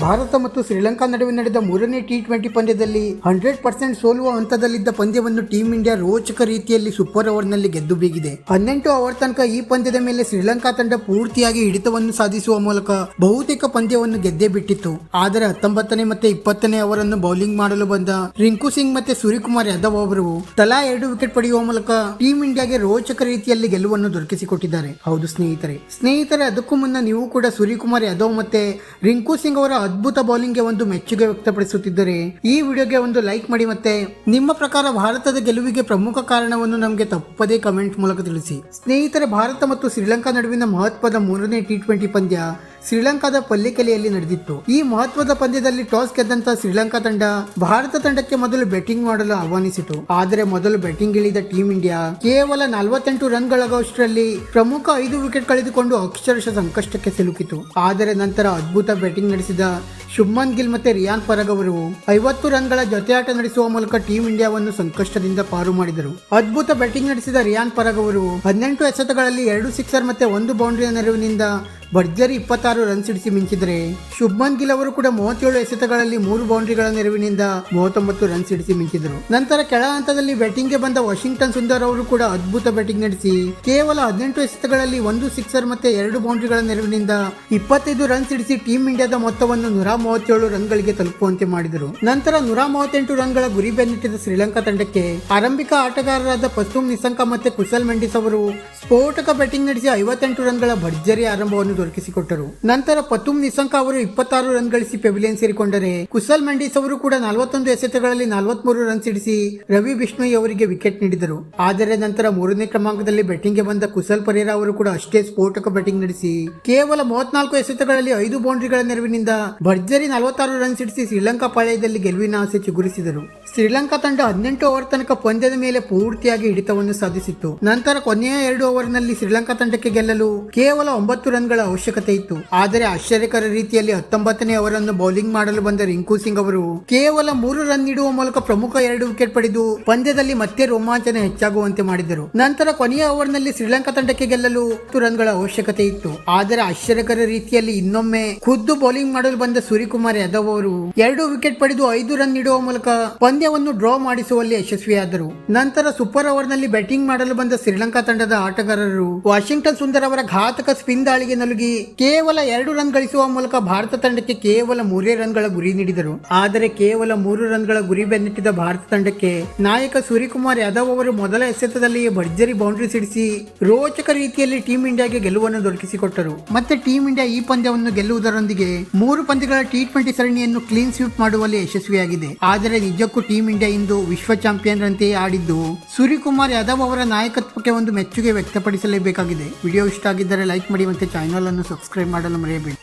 ಭಾರತ ಮತ್ತು ಶ್ರೀಲಂಕಾ ನಡುವೆ ನಡೆದ ಮೂರನೇ ಟಿ ಟ್ವೆಂಟಿ ಪಂದ್ಯದಲ್ಲಿ ಹಂಡ್ರೆಡ್ ಪರ್ಸೆಂಟ್ ಸೋಲುವ ಹಂತದಲ್ಲಿದ್ದ ಪಂದ್ಯವನ್ನು ಟೀಂ ಇಂಡಿಯಾ ರೋಚಕ ರೀತಿಯಲ್ಲಿ ಸೂಪರ್ ಓವರ್ನಲ್ಲಿ ಗೆದ್ದು ಬೀಗಿದೆ. ಹದಿನೆಂಟು ಓವರ್ ತನಕ ಈ ಪಂದ್ಯದ ಮೇಲೆ ಶ್ರೀಲಂಕಾ ತಂಡ ಪೂರ್ತಿಯಾಗಿ ಹಿಡಿತವನ್ನು ಸಾಧಿಸುವ ಮೂಲಕ ಬಹುತೇಕ ಪಂದ್ಯವನ್ನು ಗೆದ್ದೇ ಬಿಟ್ಟಿತ್ತು. ಆದರೆ ಹತ್ತೊಂಬತ್ತನೇ ಮತ್ತೆ ಇಪ್ಪತ್ತನೇ ಅವರನ್ನು ಬೌಲಿಂಗ್ ಮಾಡಲು ಬಂದ ರಿಂಕು ಸಿಂಗ್ ಮತ್ತೆ ಸೂರ್ಯಕುಮಾರ್ ಯಾದವ್ ಅವರು ತಲಾ ಎರಡು ವಿಕೆಟ್ ಪಡೆಯುವ ಮೂಲಕ ಟೀಂ ಇಂಡಿಯಾಗೆ ರೋಚಕ ರೀತಿಯಲ್ಲಿ ಗೆಲುವನ್ನು ದೊರಕಿಸಿಕೊಟ್ಟಿದ್ದಾರೆ. ಹೌದು ಸ್ನೇಹಿತರೆ. ಸ್ನೇಹಿತರೆ, ಅದಕ್ಕೂ ಮುನ್ನ ನೀವು ಕೂಡ ಸೂರ್ಯಕುಮಾರ್ ಯಾದವ್ ಮತ್ತೆ ರಿಂಕು ಸಿಂಗ್ ಅವರ ಅದ್ಭುತ ಬೌಲಿಂಗ್ಗೆ ಒಂದು ಮೆಚ್ಚುಗೆ ವ್ಯಕ್ತಪಡಿಸುತ್ತಿದ್ದರೆ, ಈ ವಿಡಿಯೋಗೆ ಒಂದು ಲೈಕ್ ಮಾಡಿ ಮತ್ತೆ ನಿಮ್ಮ ಪ್ರಕಾರ ಭಾರತದ ಗೆಲುವಿಗೆ ಪ್ರಮುಖ ಕಾರಣವನ್ನು ನಮಗೆ ತಪ್ಪದೇ ಕಮೆಂಟ್ ಮೂಲಕ ತಿಳಿಸಿ. ಸ್ನೇಹಿತರೆ, ಭಾರತ ಮತ್ತು ಶ್ರೀಲಂಕಾ ನಡುವಿನ ಮಹತ್ವದ ಮೂರನೇ ಟಿ ಟ್ವೆಂಟಿ ಪಂದ್ಯ ಶ್ರೀಲಂಕಾದ ಪಲ್ಲಿಕಲೆಯಲ್ಲಿ ನಡೆದಿತ್ತು. ಈ ಮಹತ್ವದ ಪಂದ್ಯದಲ್ಲಿ ಟಾಸ್ ಗೆದ್ದಂತ ಶ್ರೀಲಂಕಾ ತಂಡ ಭಾರತ ತಂಡಕ್ಕೆ ಮೊದಲು ಬ್ಯಾಟಿಂಗ್ ಮಾಡಲು ಆಹ್ವಾನಿಸಿತು. ಆದರೆ ಮೊದಲು ಬ್ಯಾಟಿಂಗ್ ಇಳಿದ ಟೀಂ ಇಂಡಿಯಾ ಕೇವಲ ನಲವತ್ತೆಂಟು ರನ್ಗಳಾಗುವಷ್ಟರಲ್ಲಿ ಪ್ರಮುಖ ಐದು ವಿಕೆಟ್ ಕಳೆದುಕೊಂಡು ಅಕ್ಷರಶಃ ಸಂಕಷ್ಟಕ್ಕೆ ಸಿಲುಕಿತು. ಆದರೆ ನಂತರ ಅದ್ಭುತ ಬ್ಯಾಟಿಂಗ್ ನಡೆಸಿದ ಶುಭ್ಮನ್ ಗಿಲ್ ಮತ್ತೆ ರಿಯಾನ್ ಪರಗ್ ಅವರು ಐವತ್ತು ರನ್ಗಳ ಜೊತೆಯಾಟ ನಡೆಸುವ ಮೂಲಕ ಟೀಂ ಇಂಡಿಯಾವನ್ನು ಸಂಕಷ್ಟದಿಂದ ಪಾರು ಮಾಡಿದರು. ಅದ್ಭುತ ಬ್ಯಾಟಿಂಗ್ ನಡೆಸಿದ ರಿಯಾನ್ ಪರಗ್ ಅವರು ಹದಿನೆಂಟು ಎಸೆತಗಳಲ್ಲಿ ಎರಡು ಸಿಕ್ಸರ್ ಮತ್ತೆ ಒಂದು ಬೌಂಡರಿಯ ನೆರವಿನಿಂದ ಭರ್ಜರಿ ಇಪ್ಪತ್ತಾರು ರನ್ ಸಿಡಿಸಿ ಮಿಂಚಿದರೆ ಶುಭ್ಮನ್ ಗಿಲ್ ಅವರು ಕೂಡ ಮೂವತ್ತೇಳು ಎಸೆತಗಳಲ್ಲಿ ಮೂರು ಬೌಂಡ್ರಿಗಳ ನೆರವಿನಿಂದ ಮೂವತ್ತೊಂಬತ್ತು ರನ್ ಸಿಡಿಸಿ ಮಿಂಚಿದರು. ನಂತರ ಕೆಳ ಹಂತದಲ್ಲಿ ಬ್ಯಾಟಿಂಗ್ಗೆ ಬಂದ ವಾಷಿಂಗ್ಟನ್ ಸುಂದರ್ ಅವರು ಕೂಡ ಅದ್ಭುತ ಬ್ಯಾಟಿಂಗ್ ನಡೆಸಿ ಕೇವಲ ಹದಿನೆಂಟು ಎಸೆತಗಳಲ್ಲಿ ಒಂದು ಸಿಕ್ಸರ್ ಮತ್ತೆ ಎರಡು ಬೌಂಡ್ರಿಗಳ ನೆರವಿನಿಂದ ಇಪ್ಪತ್ತೈದು ರನ್ ಸಿಡಿಸಿ ಟೀಂ ಇಂಡಿಯಾದ ಮೊತ್ತವನ್ನು ನೂರ ಮೂವತ್ತೇಳು ರನ್ಗಳಿಗೆ ತಲುಪುವಂತೆ ಮಾಡಿದರು. ನಂತರ ನೂರ ಮೂವತ್ತೆಂಟು ರನ್ಗಳ ಗುರಿ ಬೆನ್ನಿಟ್ಟಿದ ಶ್ರೀಲಂಕಾ ತಂಡಕ್ಕೆ ಆರಂಭಿಕ ಆಟಗಾರರಾದ ಪಸ್ತುಮ್ ನಿಸಂಕ ಮತ್ತೆ ಕುಶಲ್ ಮೆಂಡಿಸ್ ಅವರು ಸ್ಫೋಟಕ ಬ್ಯಾಟಿಂಗ್ ನಡೆಸಿ ಐವತ್ತೆಂಟು ರನ್ಗಳ ಭರ್ಜರಿ ಆರಂಭವನ್ನು ದೊರಕಿಸಿಕೊಟ್ಟರು. ನಂತರ ಪತುಮ್ ನಿಸಂಕ ಅವರು ಇಪ್ಪತ್ತಾರು ರನ್ ಗಳಿಸಿ ಪೆವಿಲಿಯನ್ ಸೇರಿಕೊಂಡರೆ, ಕುಸಲ್ ಮಂಡೀಸ್ ಅವರು ಕೂಡ ನಲವತ್ತೊಂದು ಎಸೆತಗಳಲ್ಲಿ ನಲವತ್ಮೂರು ರನ್ ಸಿಡಿಸಿ ರವಿ ಬಿಷ್ಣೋಯ್ ಅವರಿಗೆ ವಿಕೆಟ್ ನೀಡಿದರು. ಆದರೆ ನಂತರ ಮೂರನೇ ಕ್ರಮಾಂಕದಲ್ಲಿ ಬ್ಯಾಟಿಂಗ್ಗೆ ಬಂದ ಕುಸಲ್ ಪರೇರ ಅವರು ಕೂಡ ಅಷ್ಟೇ ಸ್ಫೋಟಕ ಬ್ಯಾಟಿಂಗ್ ನಡೆಸಿ, ಕೇವಲ ಮೂವತ್ನಾಲ್ಕು ಎಸೆತಗಳಲ್ಲಿ ಐದು ಬೌಂಡ್ರಿಗಳ ನೆರವಿನಿಂದ ಭರ್ಜರಿ ನಲವತ್ತಾರು ರನ್ ಸಿಡಿಸಿ ಶ್ರೀಲಂಕಾ ಪಾಳ್ಯದಲ್ಲಿ ಗೆಲುವಿನ ಆಸೆ ಚಿಗುರಿಸಿದರು. ಶ್ರೀಲಂಕಾ ತಂಡ ಹದಿನೆಂಟು ಓವರ್ ತನಕ ಪಂದ್ಯದ ಮೇಲೆ ಪೂರ್ತಿಯಾಗಿ ಹಿಡಿತವನ್ನು ಸಾಧಿಸಿತ್ತು. ನಂತರ ಕೊನೆಯ ಎರಡು ಓವರ್ನಲ್ಲಿ ಶ್ರೀಲಂಕಾ ತಂಡಕ್ಕೆ ಗೆಲ್ಲಲು ಕೇವಲ ಒಂಬತ್ತು ರನ್ಗಳ ಅವಶ್ಯಕತೆ ಇತ್ತು. ಆದರೆ ಆಶ್ಚರ್ಯಕರ ರೀತಿಯಲ್ಲಿ ಹತ್ತೊಂಬತ್ತನೇ ಅವರನ್ನು ಬೌಲಿಂಗ್ ಮಾಡಲು ಬಂದ ರಿಂಕು ಸಿಂಗ್ ಅವರು ಕೇವಲ ಮೂರು ರನ್ ನೀಡುವ ಮೂಲಕ ಪ್ರಮುಖ ಎರಡು ವಿಕೆಟ್ ಪಡೆದು ಪಂದ್ಯದಲ್ಲಿ ಮತ್ತೆ ರೋಮಾಂಚನ ಹೆಚ್ಚಾಗುವಂತೆ ಮಾಡಿದರು. ನಂತರ ಕೊನೆಯ ಓವರ್ನಲ್ಲಿ ಶ್ರೀಲಂಕಾ ತಂಡಕ್ಕೆ ಗೆಲ್ಲಲು ಹತ್ತು ರನ್ಗಳ ಅವಶ್ಯಕತೆ ಇತ್ತು. ಆದರೆ ಆಶ್ಚರ್ಯಕರ ರೀತಿಯಲ್ಲಿ ಇನ್ನೊಮ್ಮೆ ಖುದ್ದು ಬೌಲಿಂಗ್ ಮಾಡಲು ಬಂದ ಸೂರ್ಯಕುಮಾರ್ ಯಾದವ್ ಅವರು ಎರಡು ವಿಕೆಟ್ ಪಡೆದು ಐದು ರನ್ ನೀಡುವ ಮೂಲಕ ಪಂದ್ಯವನ್ನು ಡ್ರಾ ಮಾಡಿಸುವಲ್ಲಿ ಯಶಸ್ವಿಯಾದರು. ನಂತರ ಸೂಪರ್ ಓವರ್ನಲ್ಲಿ ಬ್ಯಾಟಿಂಗ್ ಮಾಡಲು ಬಂದ ಶ್ರೀಲಂಕಾ ತಂಡದ ಆಟಗಾರರು ವಾಷಿಂಗ್ಟನ್ ಸುಂದರ್ ಅವರ ಘಾತಕ ಸ್ಪಿನ್ ದಾಳಿಗೆ ನಲುಗಿ ಕೇವಲ ಎರಡು ರನ್ ಗಳಿಸುವ ಮೂಲಕ ಭಾರತ ತಂಡಕ್ಕೆ ಕೇವಲ ಮೂರೇ ರನ್ಗಳ ಗುರಿ ನೀಡಿದರು. ಆದರೆ ಕೇವಲ ಮೂರು ರನ್ಗಳ ಗುರಿ ಬೆನ್ನಟ್ಟಿದ ಭಾರತ ತಂಡಕ್ಕೆ ನಾಯಕ ಸೂರ್ಯಕುಮಾರ್ ಯಾದವ್ ಅವರು ಮೊದಲ ಎಸೆತದಲ್ಲಿ ಭರ್ಜರಿ ಬೌಂಡರಿ ಸಿಡಿಸಿ ರೋಚಕ ರೀತಿಯಲ್ಲಿ ಟೀಂ ಇಂಡಿಯಾಗೆ ಗೆಲುವನ್ನು ದೊರಕಿಸಿಕೊಟ್ಟರು. ಮತ್ತೆ ಟೀಂ ಇಂಡಿಯಾ ಈ ಪಂದ್ಯವನ್ನು ಗೆಲ್ಲುವುದರೊಂದಿಗೆ ಮೂರು ಪಂದ್ಯಗಳ ಟಿ ಟ್ವೆಂಟಿ ಸರಣಿಯನ್ನು ಕ್ಲೀನ್ ಸ್ವೀಪ್ ಮಾಡುವಲ್ಲಿ ಯಶಸ್ವಿಯಾಗಿದೆ. ಆದರೆ ನಿಜಕ್ಕೂ ಟೀಂ ಇಂಡಿಯಾ ಇಂದು ವಿಶ್ವ ಚಾಂಪಿಯನ್ ರಂತೆಯೇ ಆಡಿದ್ದು, ಸೂರ್ಯಕುಮಾರ್ ಯಾದವ್ ಅವರ ನಾಯಕತ್ವಕ್ಕೆ ಒಂದು ಮೆಚ್ಚುಗೆ ವ್ಯಕ್ತಪಡಿಸಲೇಬೇಕಾಗಿದೆ. ವಿಡಿಯೋ ಇಷ್ಟ ಆಗಿದ್ದರೆ ಲೈಕ್ ಮಾಡಿ ಮತ್ತೆ ಚಾನೆಲ್ ಅನ್ನು ಸಬ್ಸ್ಕ್ರೈಬ್ ಮಾಡಲು ಮರೆಯಬೇಡಿ.